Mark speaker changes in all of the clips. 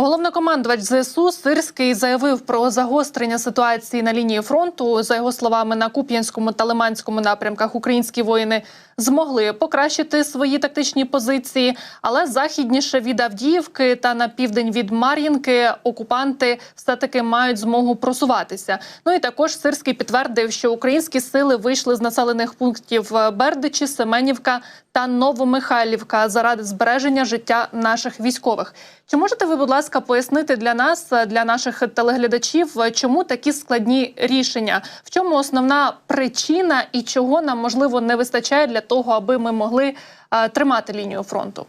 Speaker 1: Головнокомандувач ЗСУ Сирський заявив про загострення ситуації на лінії фронту. За його словами, на Куп'янському та Лиманському напрямках українські воїни змогли покращити свої тактичні позиції, але західніше від Авдіївки та на південь від Мар'їнки окупанти все таки мають змогу просуватися. Ну і також Сирський підтвердив, що українські сили вийшли з населених пунктів Бердичі, Семенівка та Новомихайлівка заради збереження життя наших військових. Чи можете ви, будь ласка, пояснити для нас, для наших телеглядачів, чому такі складні рішення? В чому основна причина і чого нам можливо не вистачає для того, аби ми могли тримати лінію фронту?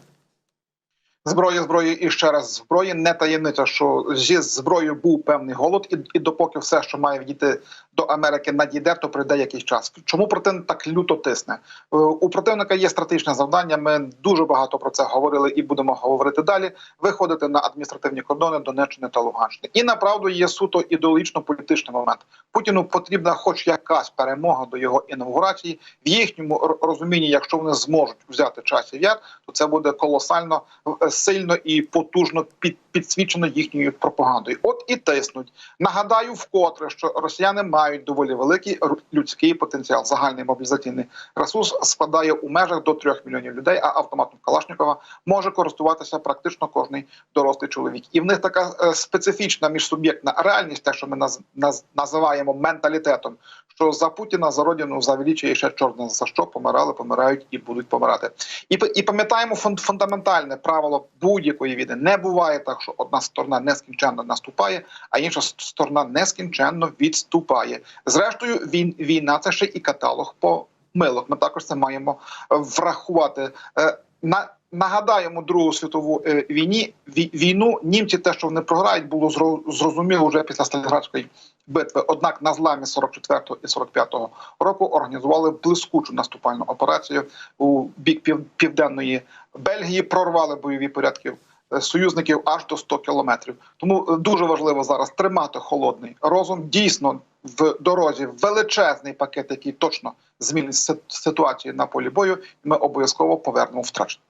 Speaker 2: Зброї, зброї і ще раз зброї. Не таємниця, що зі зброєю був певний голод, і, і допоки все, що має вдіти до Америки, надійде, то прийде якийсь час. Чому противник так люто тисне? Е, У противника є стратегічне завдання. Ми дуже багато про це говорили і будемо говорити далі. Виходити на адміністративні кордони Донеччини та Луганщини. І направду є суто ідеологічно-політичний момент. Путіну потрібна, хоч якась перемога до його інаугурації. В їхньому розумінні, якщо вони зможуть взяти часів яр, то це буде колосально е, сильно і потужно під, підсвічено їхньою пропагандою. От і тиснуть. Нагадаю, вкотре, що росіяни мають доволі великий людський потенціал. Загальний мобілізаційний ресурс складає у межах до 3 мільйонів людей. А автоматом Калашникова може користуватися практично кожний дорослий чоловік. І в них така е, специфічна міжсуб'єктна реальність, те, що ми наз, наз, називаємо менталітетом. Що за Путіна, за родину, за величі ще чорне за що помирали, помирають і будуть помирати. І і пам'ятаємо фун- фундаментальне правило будь-якої війни. Не буває так, що одна сторона нескінченно наступає, а інша сторона нескінченно відступає. Зрештою, він війна це ще і каталог помилок. Ми також це маємо е, врахувати. Е, На нагадаємо Другу світову е, війні ві- війну. Німці те, що вони програють, було зро- зрозуміло вже після Сталінградської битви. Однак на зламі 44 і 45 року організували блискучу наступальну операцію у бік пів, південної Бельгії. Прорвали бойові порядки союзників аж до 100 кілометрів. Тому дуже важливо зараз тримати холодний розум. Дійсно, в дорозі величезний пакет, який точно змінить си- ситуацію на полі бою. Ми обов'язково повернемо втрачене.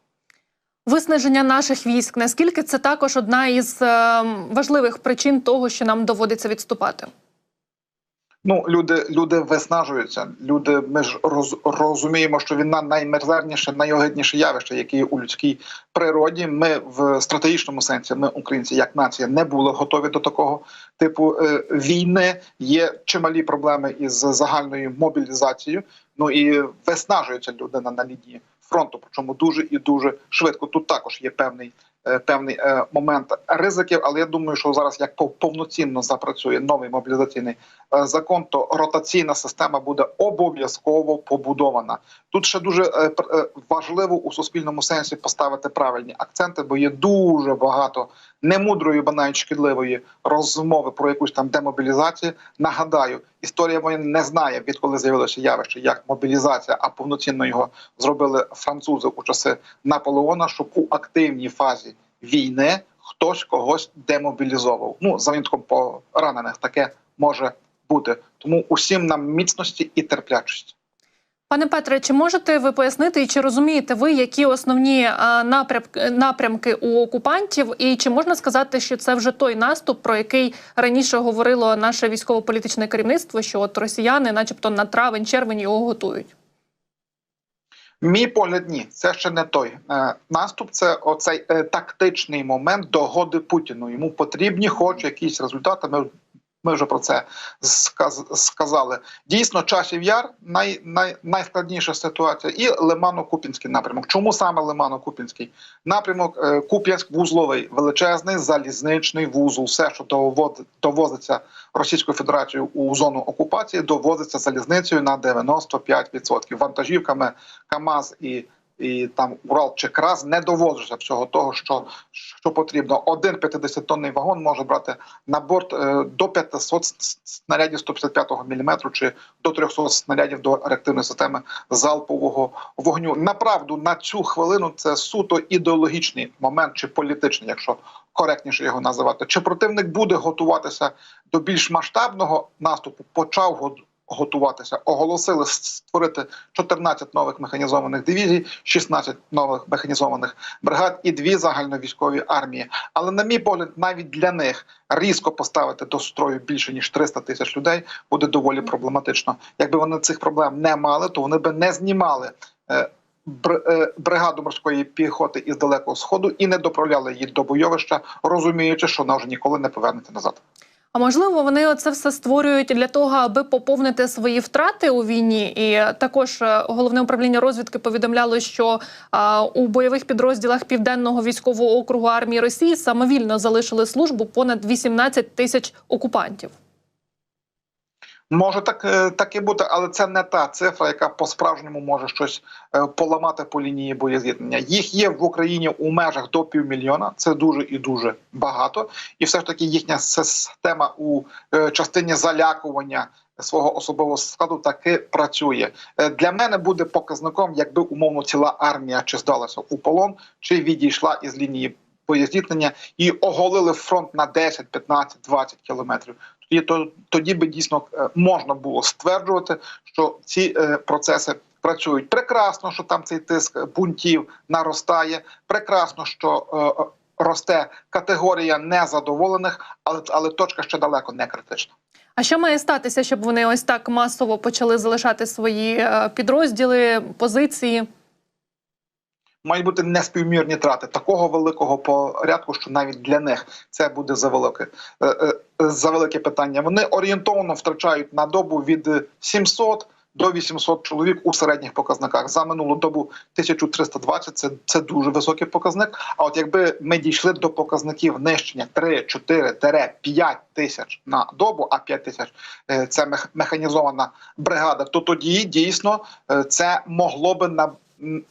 Speaker 1: Виснаження наших військ наскільки це також одна із е, важливих причин того, що нам доводиться відступати?
Speaker 2: Ну, люди, люди виснажуються. Люди, ми ж роз, розуміємо, що війна наймерзерніше, найогидніше явище, яке є у людській природі. Ми в стратегічному сенсі, ми, українці, як нація, не були готові до такого типу е, війни. Є чималі проблеми із загальною мобілізацією. Ну і виснажується людина на лінії фронту, причому дуже і дуже швидко. Тут також є певний. Е, Певний е, момент ризиків, але я думаю, що зараз як повноцінно запрацює новий мобілізаційний е, закон, то ротаційна система буде обов'язково побудована. Тут ще дуже важливо у суспільному сенсі поставити правильні акценти, бо є дуже багато немудрої, ба навіть шкідливої розмови про якусь там демобілізацію. Нагадаю, історія воєн не знає, відколи з'явилося явище як мобілізація, а повноцінно його зробили французи у часи Наполеона, щоб у активній фазі війни хтось когось демобілізовував. Ну за винятком поранених таке може бути. Тому усім нам міцності і терплячості.
Speaker 1: Пане Петре, чи можете ви пояснити і чи розумієте ви, які основні е, напрям- напрямки у окупантів, і чи можна сказати, що це вже той наступ, про який раніше говорило наше військово-політичне керівництво, що от росіяни, начебто, на травень-червень його готують?
Speaker 2: Мій погляд, ні, це ще не той е, наступ. Це оцей е, тактичний момент догоди Путіну. Йому потрібні, хоч якісь результати. Ми ми вже про це сказали. Дійсно, часів яр най, най, найскладніша ситуація, і Лимано-Купінський напрямок. Чому саме Лимано-Купінський напрямок? Е, Куп'янськ вузловий, величезний залізничний вузол. Все, що довозиться Російською Федерацією у зону окупації, довозиться залізницею на 95%. Вантажівками КАМАЗ і і там Урал чи Краз не довозиться всього того, що, що потрібно. Один 50-тонний вагон може брати на борт е, до 500 с- с- снарядів 155 мм чи до 300 снарядів до реактивної системи залпового вогню. Направду на цю хвилину це суто ідеологічний момент чи політичний, якщо коректніше його називати. Чи противник буде готуватися до більш масштабного наступу? Почав готуватися. Оголосили створити 14 нових механізованих дивізій, 16 нових механізованих бригад і дві загальновійськові армії. Але, на мій погляд, навіть для них різко поставити до строю більше ніж 300 тисяч людей буде доволі проблематично. Якби вони цих проблем не мали, то вони би не знімали. е, е, Бригаду морської піхоти із далекого сходу і не доправляли її до бойовища, розуміючи, що вона вже ніколи не повернеться назад.
Speaker 1: А можливо, вони це все створюють для того, аби поповнити свої втрати у війні. І також е, головне управління розвідки повідомляло, що а, у бойових підрозділах південного військового округу армії Росії самовільно залишили службу понад 18 тисяч окупантів.
Speaker 2: Може так, е, так і бути, але це не та цифра, яка по-справжньому може щось е, поламати по лінії боєз'єднання. Їх є в Україні у межах до півмільйона. Це дуже і дуже багато. І все ж таки їхня система у е, частині залякування свого особового складу таки працює. Для мене буде показником, якби умовно ціла армія чи здалася у полон, чи відійшла із лінії боєзіткнення і оголили фронт на 10, 15, 20 кілометрів. Тоді то тоді би дійсно е, можна було стверджувати, що ці е, процеси працюють. Прекрасно, що там цей тиск бунтів наростає. Прекрасно, що е, е, росте категорія незадоволених, але але точка ще далеко не критична.
Speaker 1: А що має статися, щоб вони ось так масово почали залишати свої підрозділи, позиції?
Speaker 2: Мають бути неспівмірні трати такого великого порядку, що навіть для них це буде за велике е, е, за велике питання. Вони орієнтовно втрачають на добу від 700 до 800 чоловік у середніх показниках. За минулу добу 1320 – це, це дуже високий показник. А от якби ми дійшли до показників нищення 3, 4, 5 тисяч на добу, а 5 тисяч е, це мех- механізована бригада, то тоді дійсно е, це могло би на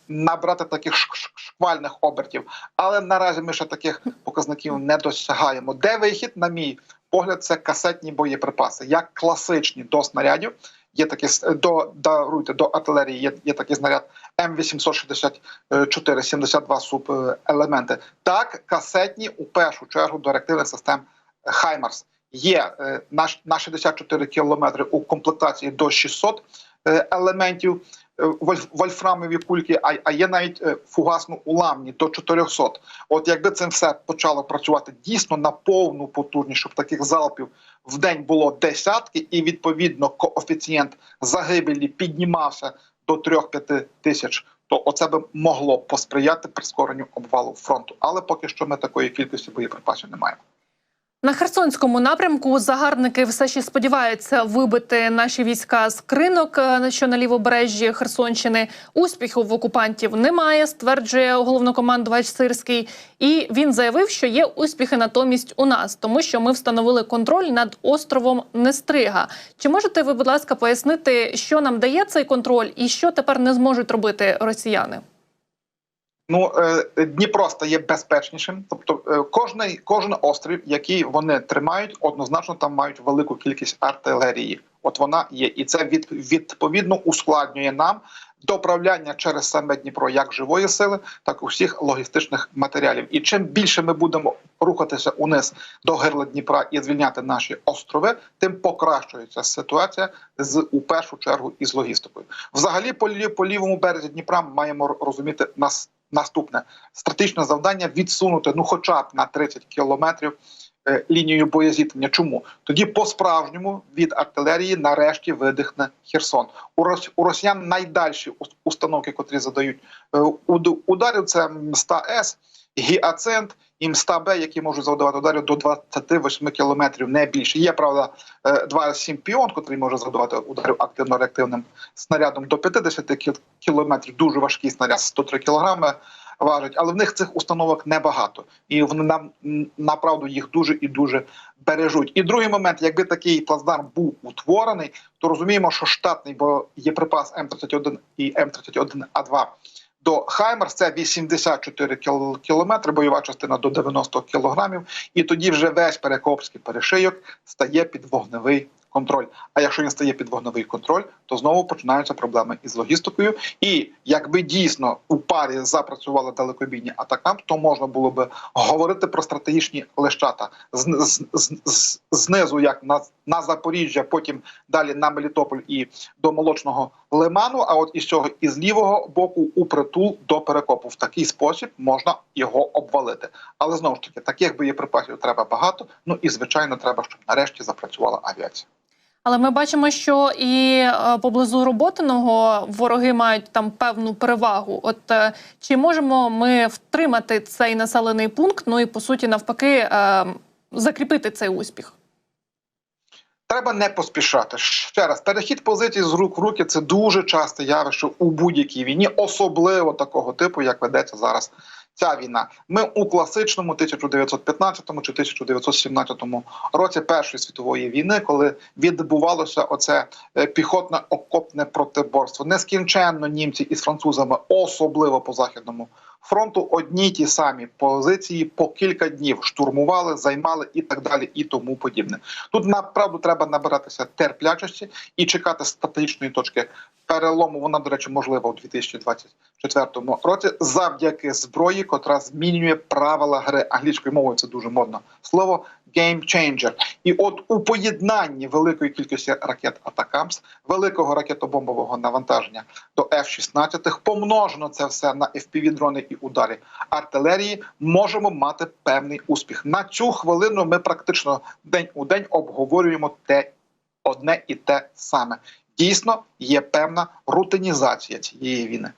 Speaker 2: набрати таких шквальних обертів. Але наразі ми ще таких показників не досягаємо. Де вихід, на мій погляд, це касетні боєприпаси, як класичні до снарядів. Є такі до даруйте до артилерії. Є, є такий снаряд М864 72 суб е, елементи. Так, касетні у першу чергу до реактивних систем Хаймарс. Є е, на, ш- на 64 кілометри у комплектації до 600 е, елементів вольфрамові кульки, а, а є навіть е, фугасно уламні до 400. От якби це все почало працювати дійсно на повну потужність, щоб таких залпів в день було десятки, і відповідно коефіцієнт загибелі піднімався до 3-5 тисяч. То оце би могло посприяти прискоренню обвалу фронту, але поки що ми такої кількості боєприпасів не маємо.
Speaker 1: На Херсонському напрямку загарбники все ще сподіваються вибити наші війська з кринок, е, що на лівобережжі Херсонщини. Успіху в окупантів немає, стверджує головнокомандувач Сирський. І він заявив, що є успіхи натомість у нас, тому що ми встановили контроль над островом Нестрига. Чи можете ви, будь ласка, пояснити, що нам дає цей контроль і що тепер не зможуть робити росіяни?
Speaker 2: Ну е, Дніпро стає безпечнішим. Тобто, е, кожний кожен острів, який вони тримають, однозначно там мають велику кількість артилерії. От вона є, і це від, відповідно ускладнює нам доправляння через саме Дніпро як живої сили, так і усіх логістичних матеріалів. І чим більше ми будемо рухатися униз до гирла Дніпра і звільняти наші острови, тим покращується ситуація з у першу чергу із логістикою. Взагалі, по, по лівому березі Дніпра маємо розуміти нас наступне стратегічне завдання відсунути ну, хоча б на 30 кілометрів е, лінію боєзіткнення. Чому тоді по справжньому від артилерії нарешті видихне Херсон? У рос- у росіян найдальші установки, котрі задають е, уд- ударів, це МСТА С, Гіацент і МСТА Б, які можуть завдавати ударів до 28 кілометрів, не більше. Є правда е, 2,7 піон, котрий може завдавати ударів активно-реактивним снарядом до 50 кіл- кілометрів. Дуже важкий снаряд, 103 кілограми важить, але в них цих установок небагато, і вони нам направду їх дуже і дуже бережуть. І другий момент, якби такий плацдарм був утворений, то розуміємо, що штатний, бо є припас М31 і М31А2 до Хаймерс це 84 кіл- кілометри, бойова частина до 90 кілограмів, і тоді вже весь перекопський перешийок стає під вогневий контроль. А якщо він стає під вогневий контроль, то знову починаються проблеми із логістикою. І якби дійсно у парі запрацювали далекобійні атакам, то можна було би говорити про стратегічні лещата з, з, з, з, знизу, як на, на Запоріжжя, потім далі на Мелітополь і до молочного лиману. А от із цього із лівого боку у притул до перекопу. В такий спосіб можна його обвалити. Але знову ж таки, таких боєприпасів треба багато. Ну і звичайно, треба, щоб нарешті запрацювала авіація.
Speaker 1: Але ми бачимо, що і е, поблизу роботиного вороги мають там певну перевагу. От е, чи можемо ми втримати цей населений пункт? Ну і по суті, навпаки, е, закріпити цей успіх?
Speaker 2: Треба не поспішати. Ще раз, перехід позицій з рук в руки це дуже часте явище у будь-якій війні, особливо такого типу, як ведеться зараз ця війна. Ми у класичному 1915 чи 1917 році Першої світової війни, коли відбувалося оце е, піхотне окопне протиборство. Нескінченно німці із французами, особливо по західному фронту, одні ті самі позиції по кілька днів штурмували, займали і так далі, і тому подібне. Тут направду треба набиратися терплячості і чекати статичної точки перелому. Вона, до речі, можлива у 2024 році завдяки зброї, котра змінює правила гри англійською мовою. Це дуже модне слово changer. І от у поєднанні великої кількості ракет Атакамс, великого ракетобомбового навантаження до F-16, помножено це все на FPV-дрони і ударі артилерії, можемо мати певний успіх. На цю хвилину ми практично день у день обговорюємо те одне і те саме. Дійсно, є певна рутинізація цієї війни.